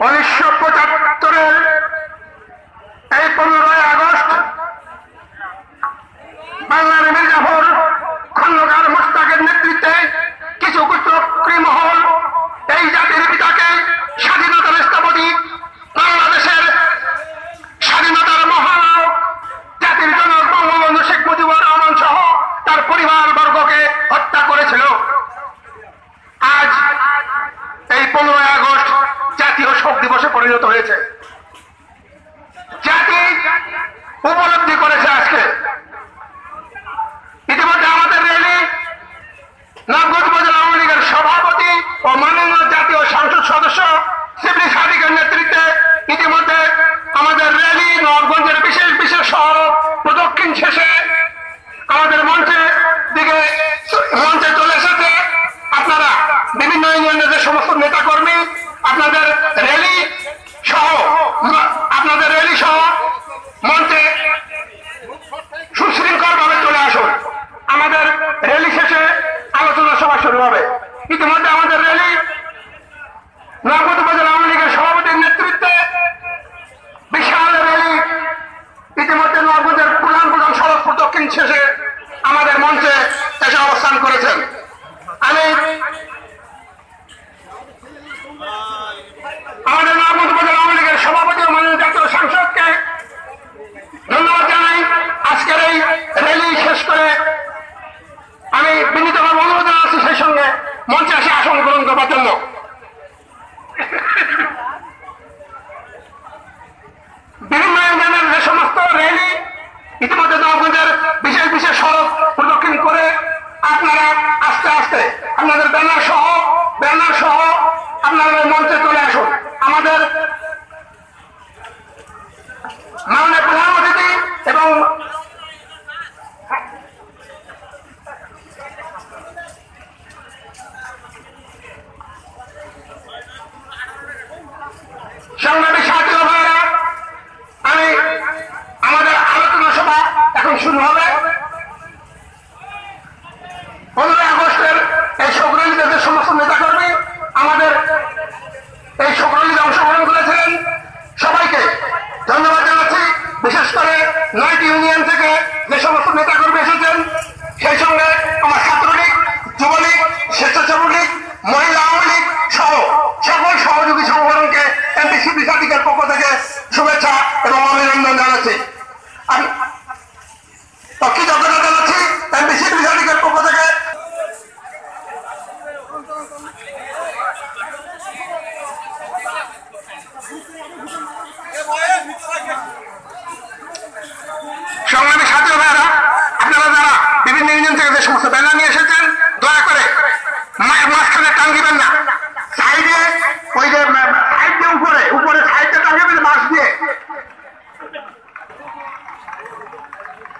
উনিশশো পঁচাত্তরের পরিণত হয়েছে। জাতি উপলব্ধি করেছে আজকে। ইতিমধ্যে আমাদের র্যালি নবগঞ্জ উপজেলা আওয়ামী লীগের সভাপতি ও মাননীয় জাতীয় সংসদ সদস্য শিবলি সাদিকের নেতৃত্বে ইতিমধ্যে আমাদের র্যালি নবগঞ্জের বিশেষ বিশেষ শহর প্রদক্ষিণ শেষে করেছেন। আমি আমাদের নগদ উপজেলা আওয়ামী লীগের সভাপতি ও মাননীয় জাতীয় সংসদকে ধন্যবাদ জানাই। আজকের এই র্যালি শেষ করে আমি বিনীতভাবে অনুরোধ জানাচ্ছি সেই সঙ্গে মঞ্চে এসে আসন গ্রহণ করবার জন্য। বিভিন্ন ইউনিয়নের যে সমস্ত র্যালি, ইতিমধ্যে নবগঞ্জের বিশেষ বিশেষ সড়ক আস্তে আপনাদের ব্যানার সহ ব্যানার সহ আপনারা মঞ্চে চলে আসুন। আমাদের মাননীয় প্রধান অতিথি এবং ভাইয়েরা, আমি আমাদের আলোচনা সভা এখন শুরু হবে পনেরোই আগস্টের এই সংগ্রামীদের যে সমস্ত নেতাকর্মী আমাদের এই সংগ্রামীতে অংশগ্রহণ করেছিলেন সবাইকে ধন্যবাদ জানাচ্ছি বিশেষ করে নয়টি ইউনিয়ন থেকে যে সমস্ত নেতাকর্মী এসেছেন সেই সঙ্গে আমার ছাত্রলীগ যুবলীগ স্বেচ্ছাসেবক লীগ মহিলা আওয়ামী লীগ সহ সকল সহযোগী সংগঠনকে এমপিসিপি সাদিকের পক্ষ থেকে শুভেচ্ছা এবং অভিনন্দন জানাচ্ছি আমি কৃতজ্ঞতা জানাচ্ছি এমপিসিপি সাদিকের পক্ষ থেকে সংগ্রামী সাথী ভাইরা আপনারা যারা বিভিন্ন ইউনিয়ন থেকে যে সমস্ত ব্যানার নিয়ে এসেছেন দয়া করে মা- মাঝখানে টাঙ্গিবেন না সাইডে ওই যে সাইড দিয়ে উপরে উপরে সাইডে টাঙ্গিবেন বাঁশ দিয়ে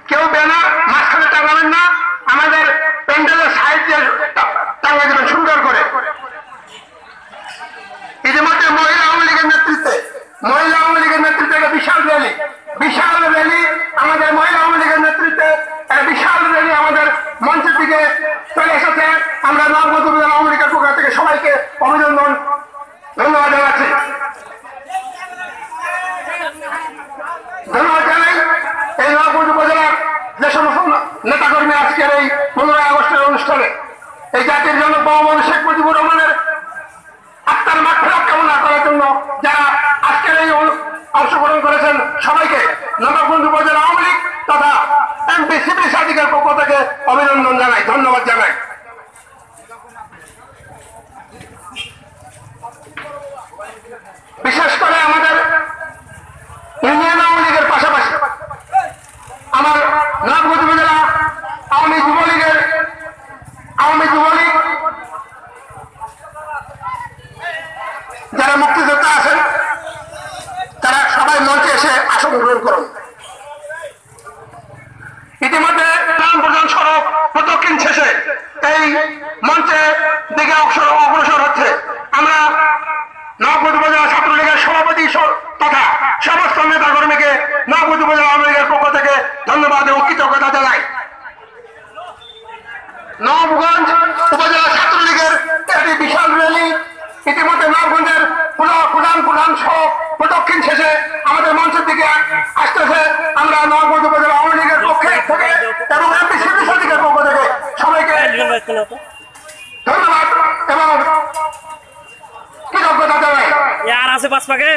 কেউ ব্যানার মাঝখানে টাঙাবেন না আমাদের প্যান্ডেলের সাইড দিয়ে টা- টাঙিয়ে দেবেন সুন্দর করে ইতিমধ্যে মহিলা আওয়ামী লীগের নেতৃত্বে মহিলা আওয়ামী লীগের নেতৃত্বে একটা বিশাল র্যালি বিশাল র্যালি আমাদের মহিলা আওয়ামী লীগের নেতৃত্বে একটা বিশাল র্যালি আমাদের মঞ্চের দিকে চলে এসেছে আমরা নবগঞ্জ উপজেলা আওয়ামী লীগের পক্ষ থেকে সবাইকে অভিনন্দন ধন্যবাদ জানাচ্ছি ধন্যবাদ জানাই এই নবগঞ্জ উপজেলার যে সমস্ত নেতাকর্মী আজকের এই পনেরোই আগস্টের অনুষ্ঠানে এই জাতির জন্য বঙ্গবন্ধু শেখ মুজিবুর রহমানের আত্মার মাঠফেরাত কামনা করার জন্য যারা আজকের এই অংশগ্রহণ করেছেন সবাইকে নবাবগঞ্জ উপজেলা আওয়ামী লীগ তথা এমপি, সিপি সাদিকের পক্ষ থেকে অভিনন্দন জানাই, ধন্যবাদ জানাই বিশেষ করে আমাদের ইউনিয়ন আওয়ামী লীগের পাশাপাশি আমার নবাবগঞ্জ উপজেলা আওয়ামী যুবলীগের আওয়ামী যুবলীগ যারা মুক্তিযোদ্ধা আছেন তারা সবাই মঞ্চে এসে আসন গ্রহণ করুন। ইতিমধ্যে প্রধান সড়ক প্রদক্ষিণ শেষে এই মঞ্চে দিকে অগ্রসর হচ্ছে আমরা নবগঞ্জ উপজেলা ছাত্রলীগের সভাপতি স- তথা সমস্ত নেতা কর্মীকে নবগঞ্জ উপজেলা আওয়ামী লীগের পক্ষ থেকে ধন্যবাদ এবং কৃতজ্ঞতা জানাই নবগঞ্জ উপজেলা ছাত্রলীগের একটি বিশাল র্যালি ইতিমধ্যে নবগঞ্জের পুরো প্রধান প্রধান এখানে হতো ধন্যবাদ এবং কৃতজ্ঞতা জানাই এ